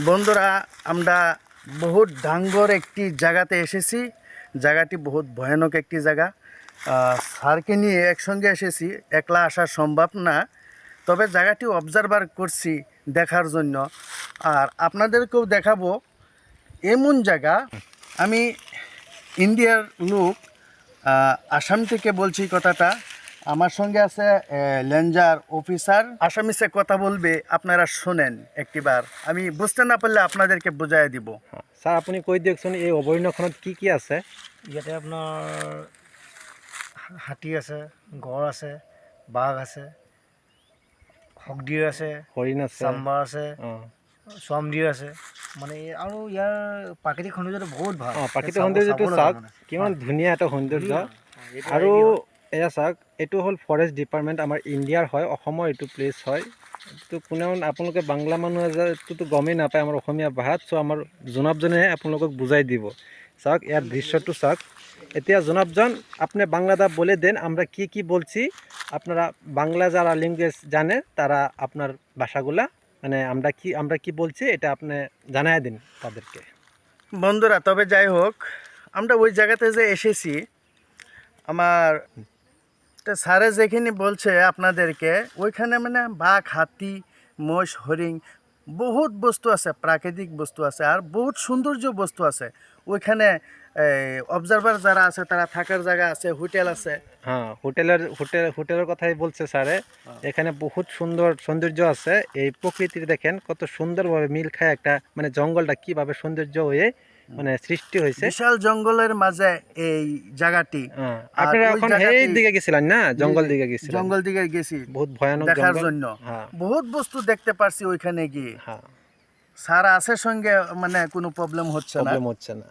বন্ধুরা আমরা বহুত ডাঙ্গর একটি জায়গাতে এসেছি। জায়গাটি বহুত ভয়ানক একটি জায়গা। আহ, স্যারকে নিয়ে একসঙ্গে এসেছি একলা আসা সম্ভব না। তবে জায়গাটি অবজারভার করছি দেখার জন্য। আর আপনাদেরকেও দেখাবো এমন জায়গা। আমি ইন্ডিয়ার লোক আসাম থেকে বলছি কথাটা। আমার সঙ্গে আছে লেঞ্জার অফিসার। আসামিসে কথা বলবে আপনারা শোনেন একটিবার। আমি বুঝতে না পারলে আপনাদেরকে বুঝাই দিব। ছাৰ আপুনি কৈ দিয়কচোন এই অভয়াৰণ্যখনত কি কি আছে? ইয়াতে আপোনাৰ হাতী আছে গড় আছে বাঘ আছে হকডিৰ আছে হৰিণ আছে। চাম্বাৰ আছে অঁ। আছে। মানে আৰু ইয়াৰ প্ৰাকৃতিক সৌন্দৰ্যটো বহুত ভালো। প্ৰাকৃতিক সৌন্দৰ্যটো চাওক। মানে। কিমান ধুনীয়া এটা সৌন্দৰ্য। আৰু এয়া চাওক এইটো হ'ল ফৰেষ্ট ডিপাৰ্টমেণ্ট আমাৰ ইণ্ডিয়াৰ হয় অসমৰ এইটো প্লেচ হয়। এইটো কোনেও আপোনালোকে বাংলা মানুহ এইটোতো গমেই নাপায় আমাৰ অসমীয়া ভাষাত চ' আমাৰ জোনাবজনেহে আপোনালোকক বুজাই দিব। চাওক ইয়াৰ দৃশ্যটো চাওক। এতিয়া জোনাবজন আপনি বাংলাদা বলে দেন আমরা কি কি বলছি আপনারা বাংলা যারা ল্যাঙ্গুয়েজ জানে তারা আপনার ভাষাগুলা মানে আমরা কি আমরা কি বলছি এটা আপনি জানাই দিন তাদেরকে। বন্ধুরা তবে যাই হোক আমরা ওই জায়গাতে যে এসেছি আমার তা স্যারে যেখানে বলছে আপনাদেরকে, ওইখানে মানে বাঘ, হাতি মোষ হরিণ বহুত বস্তু আছে, প্রাকৃতিক বস্তু আছে, আর বহুত সৌন্দর্য বস্তু আছে। ওইখানে অবজারভার যারা আছে তারা থাকার জায়গা আছে হোটেল আছে। হ্যাঁ হোটেলের হোটেল হোটেলের কথাই বলছে স্যারে এখানে বহুত সুন্দর সৌন্দর্য আছে। এই প্রকৃতির দেখেন কত সুন্দরভাবে মিল খায় একটা মানে জঙ্গলটা কীভাবে সৌন্দর্য হয়ে মানে সৃষ্টি হয়েছে। বিশাল জঙ্গলের মাঝে এই জায়গাটি। হ্যাঁ, আপনারা এখন এই দিকে গেছিলেন না? জঙ্গল দিকে গেছিলেন। জঙ্গল দিকে গেছি। বহুত ভয়ানক দেখার জন্য। হ্যাঁ। বহুত বস্তু দেখতে পারছি ওইখানে গিয়ে। হ্যাঁ। স্যার আছে সঙ্গে মানে কোনো প্রবলেম হচ্ছে না। প্রবলেম হচ্ছে না।